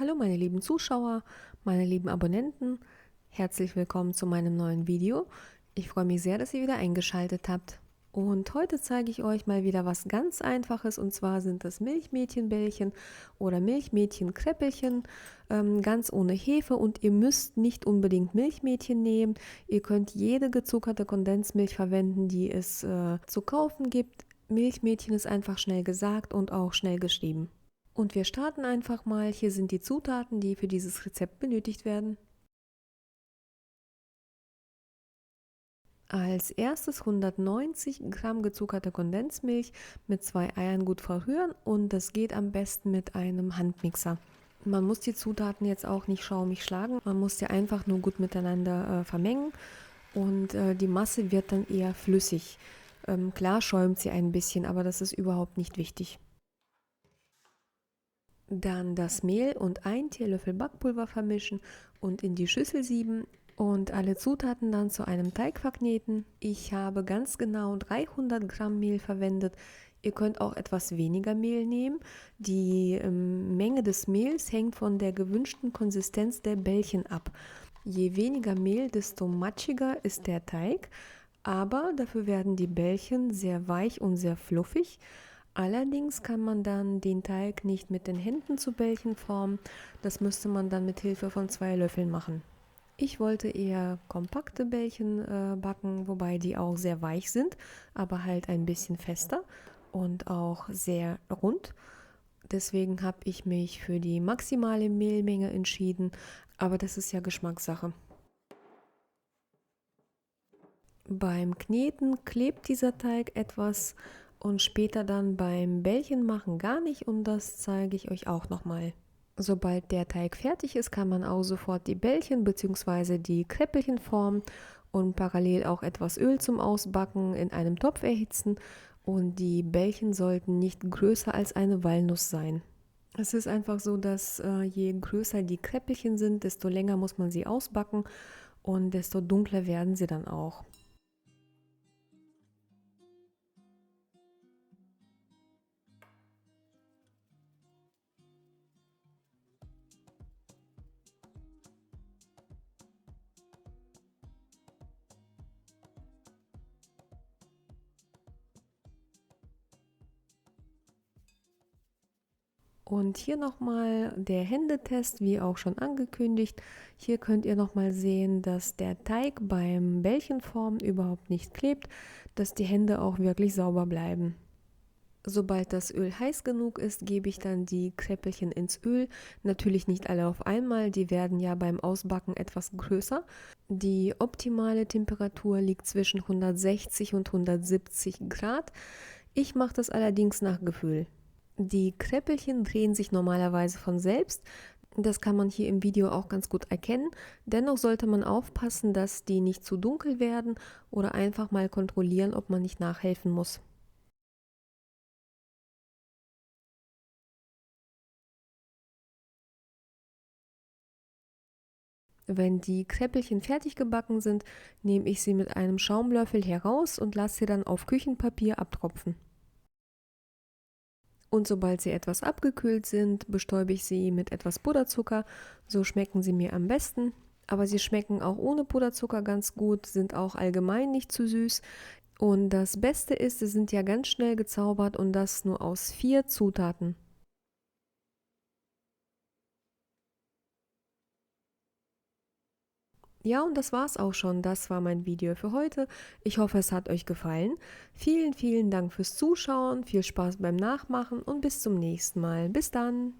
Hallo meine lieben Zuschauer, meine lieben Abonnenten, herzlich willkommen zu meinem neuen Video. Ich freue mich sehr, dass ihr wieder eingeschaltet habt. Und heute zeige ich euch mal wieder was ganz einfaches und zwar sind das Milchmädchenbällchen oder Milchmädchenkräppelchen, ähm, ganz ohne Hefe und ihr müsst nicht unbedingt Milchmädchen nehmen. Ihr könnt jede gezuckerte Kondensmilch verwenden, die es äh, zu kaufen gibt. Milchmädchen ist einfach schnell gesagt und auch schnell geschrieben. Und wir starten einfach mal. Hier sind die Zutaten, die für dieses Rezept benötigt werden. Als erstes 190 Gramm gezuckerte Kondensmilch mit zwei Eiern gut verrühren und das geht am besten mit einem Handmixer. Man muss die Zutaten jetzt auch nicht schaumig schlagen, man muss sie einfach nur gut miteinander äh, vermengen und äh, die Masse wird dann eher flüssig. Ähm, klar schäumt sie ein bisschen, aber das ist überhaupt nicht wichtig. Dann das Mehl und ein Teelöffel Backpulver vermischen und in die Schüssel sieben und alle Zutaten dann zu einem Teig verkneten. Ich habe ganz genau 300 Gramm Mehl verwendet. Ihr könnt auch etwas weniger Mehl nehmen. Die ähm, Menge des Mehls hängt von der gewünschten Konsistenz der Bällchen ab. Je weniger Mehl, desto matschiger ist der Teig, aber dafür werden die Bällchen sehr weich und sehr fluffig. Allerdings kann man dann den Teig nicht mit den Händen zu Bällchen formen. Das müsste man dann mit Hilfe von zwei Löffeln machen. Ich wollte eher kompakte Bällchen äh, backen, wobei die auch sehr weich sind, aber halt ein bisschen fester und auch sehr rund. Deswegen habe ich mich für die maximale Mehlmenge entschieden, aber das ist ja Geschmackssache. Beim Kneten klebt dieser Teig etwas und später dann beim Bällchen machen gar nicht und das zeige ich euch auch nochmal. Sobald der Teig fertig ist, kann man auch sofort die Bällchen bzw. die Kräppelchen formen und parallel auch etwas Öl zum Ausbacken in einem Topf erhitzen und die Bällchen sollten nicht größer als eine Walnuss sein. Es ist einfach so, dass äh, je größer die Kräppelchen sind, desto länger muss man sie ausbacken und desto dunkler werden sie dann auch. Und hier nochmal der Händetest, wie auch schon angekündigt. Hier könnt ihr nochmal sehen, dass der Teig beim Bällchenformen überhaupt nicht klebt, dass die Hände auch wirklich sauber bleiben. Sobald das Öl heiß genug ist, gebe ich dann die Kräppelchen ins Öl. Natürlich nicht alle auf einmal, die werden ja beim Ausbacken etwas größer. Die optimale Temperatur liegt zwischen 160 und 170 Grad. Ich mache das allerdings nach Gefühl. Die Kräppelchen drehen sich normalerweise von selbst. Das kann man hier im Video auch ganz gut erkennen. Dennoch sollte man aufpassen, dass die nicht zu dunkel werden oder einfach mal kontrollieren, ob man nicht nachhelfen muss. Wenn die Kräppelchen fertig gebacken sind, nehme ich sie mit einem Schaumlöffel heraus und lasse sie dann auf Küchenpapier abtropfen. Und sobald sie etwas abgekühlt sind, bestäube ich sie mit etwas Puderzucker. So schmecken sie mir am besten. Aber sie schmecken auch ohne Puderzucker ganz gut, sind auch allgemein nicht zu süß. Und das Beste ist, sie sind ja ganz schnell gezaubert und das nur aus vier Zutaten. Ja, und das war's auch schon. Das war mein Video für heute. Ich hoffe, es hat euch gefallen. Vielen, vielen Dank fürs Zuschauen, viel Spaß beim Nachmachen und bis zum nächsten Mal. Bis dann!